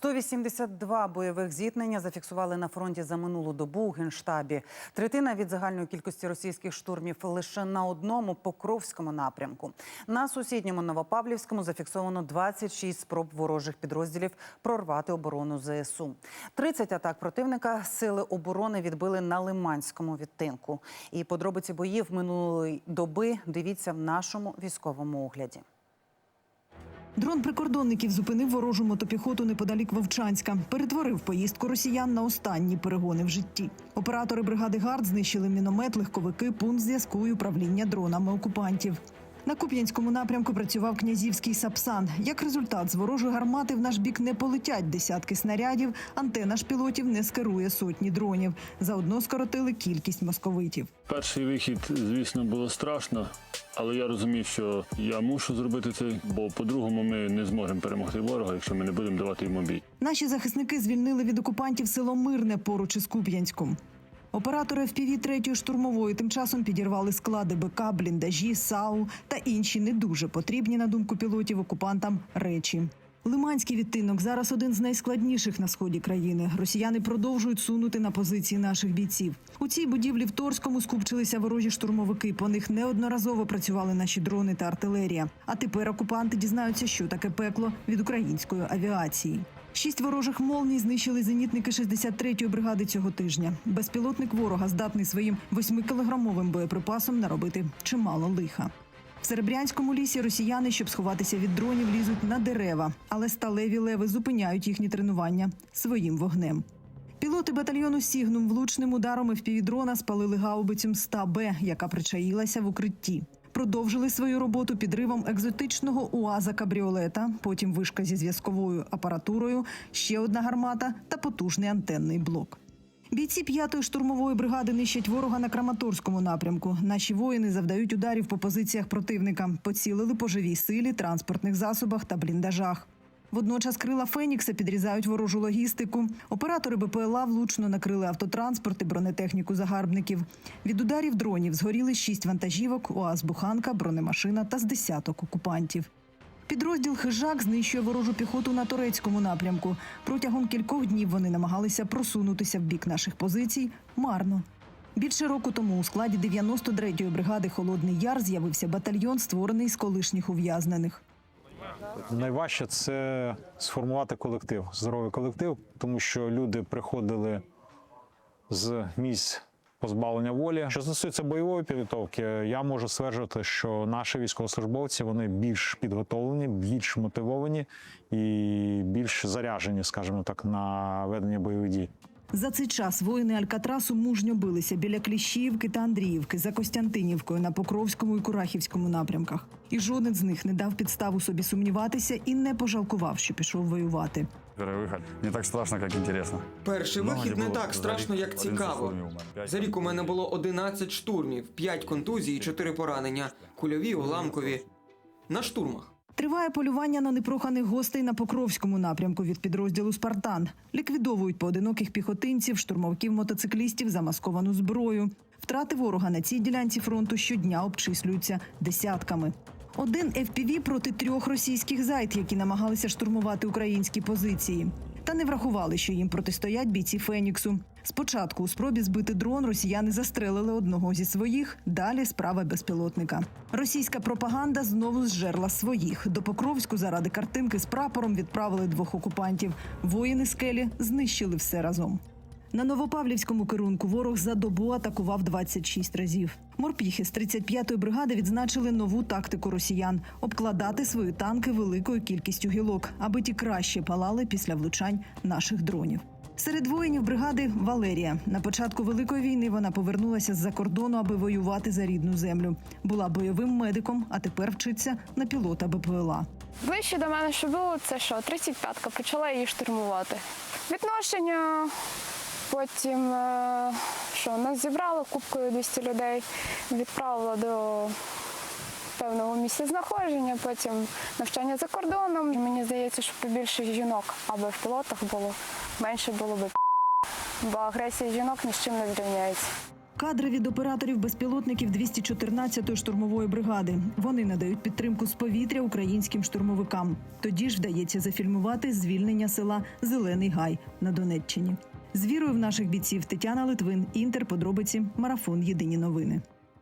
182 бойових зіткнення зафіксували на фронті за минулу добу у генштабі. Третина від загальної кількості російських штурмів лише на одному покровському напрямку. На сусідньому Новопавлівському зафіксовано 26 спроб ворожих підрозділів прорвати оборону ЗСУ. 30 атак противника сили оборони відбили на Лиманському відтинку. І подробиці боїв минулої доби дивіться в нашому військовому огляді. Дрон прикордонників зупинив ворожу мотопіхоту неподалік Вовчанська. Перетворив поїздку росіян на останні перегони в житті. Оператори бригади ГАРД знищили міномет, легковики, пункт зв'язку і управління дронами окупантів. На Куп'янському напрямку працював князівський сапсан. Як результат, з ворожої гармати в наш бік не полетять десятки снарядів, антена ж пілотів не скерує сотні дронів. Заодно скоротили кількість московитів. Перший вихід, звісно, було страшно, але я розумів, що я мушу зробити це, бо по-другому ми не зможемо перемогти ворога, якщо ми не будемо давати йому бій. Наші захисники звільнили від окупантів село Мирне поруч із Куп'янськом. Оператори ФПВ третьої штурмової тим часом підірвали склади БК, бліндажі, САУ та інші не дуже потрібні, на думку пілотів, окупантам речі. Лиманський відтинок зараз один з найскладніших на сході країни. Росіяни продовжують сунути на позиції наших бійців. У цій будівлі в Торському скупчилися ворожі штурмовики. По них неодноразово працювали наші дрони та артилерія. А тепер окупанти дізнаються, що таке пекло від української авіації. Шість ворожих молній знищили зенітники 63-ї бригади цього тижня. Безпілотник ворога здатний своїм 8-кілограмовим боєприпасом наробити чимало лиха. В Серебрянському лісі росіяни, щоб сховатися від дронів, лізуть на дерева, але сталеві леви зупиняють їхні тренування своїм вогнем. Пілоти батальйону Сігнум влучним ударом дрона спалили гаубицю М100Б, яка причаїлася в укритті. Продовжили свою роботу підривом екзотичного УАЗа кабріолета, потім вишка зі зв'язковою апаратурою, ще одна гармата та потужний антенний блок. Бійці п'ятої штурмової бригади нищать ворога на Краматорському напрямку. Наші воїни завдають ударів по позиціях противника, поцілили по живій силі, транспортних засобах та бліндажах. Водночас крила Фенікса підрізають ворожу логістику. Оператори БПЛА влучно накрили автотранспорт і бронетехніку загарбників. Від ударів дронів згоріли шість вантажівок, УАЗ Буханка, бронемашина та з десяток окупантів. Підрозділ Хижак знищує ворожу піхоту на турецькому напрямку. Протягом кількох днів вони намагалися просунутися в бік наших позицій марно. Більше року тому у складі 93-ї бригади Холодний Яр з'явився батальйон, створений з колишніх ув'язнених. Найважче це сформувати колектив, здоровий колектив, тому що люди приходили з місць позбавлення волі. Що стосується бойової підготовки, я можу стверджувати, що наші військовослужбовці вони більш підготовлені, більш мотивовані і більш заряжені, скажімо так, на ведення бойових дій. За цей час воїни Алькатрасу мужньо билися біля Кліщіївки та Андріївки за Костянтинівкою на Покровському і Курахівському напрямках. І жоден з них не дав підставу собі сумніватися і не пожалкував, що пішов воювати. Выход. Не так страшно, как интересно. Перший вихід не так страшно, як цікаво. За рік у мене було 11 штурмів, 5 контузій і 4 поранення. Кульові, уламкові. На штурмах. Триває полювання на непроханих гостей на Покровському напрямку від підрозділу Спартан. Ліквідовують поодиноких піхотинців, штурмовиків, мотоциклістів, замасковану зброю. Втрати ворога на цій ділянці фронту щодня обчислюються десятками. Один FPV проти трьох російських зайд, які намагалися штурмувати українські позиції. Та не врахували, що їм протистоять бійці Феніксу. Спочатку у спробі збити дрон росіяни застрелили одного зі своїх, далі справа безпілотника. Російська пропаганда знову зжерла своїх. До Покровську заради картинки з прапором відправили двох окупантів. Воїни скелі знищили все разом. На Новопавлівському керунку ворог за добу атакував 26 разів. Морпіхи з 35-ї бригади відзначили нову тактику росіян обкладати свої танки великою кількістю гілок, аби ті краще палали після влучань наших дронів. Серед воїнів бригади Валерія на початку великої війни вона повернулася з-за кордону, аби воювати за рідну землю. Була бойовим медиком, а тепер вчиться на пілота БПЛА. Ближче до мене, що було, це що, 35-ка, почала її штурмувати. Відношення, потім, е, що нас зібрали кубкою 200 людей, відправила до певного місця знаходження, потім навчання за кордоном. Мені здається, що побільше жінок, аби в пілотах було, менше було б бо агресія жінок ні з чим не зрівняється. Кадри від операторів безпілотників 214-ї штурмової бригади. Вони надають підтримку з повітря українським штурмовикам. Тоді ж вдається зафільмувати звільнення села Зелений Гай на Донеччині. З вірою в наших бійців Тетяна Литвин, Інтер, подробиці, марафон. Єдині новини.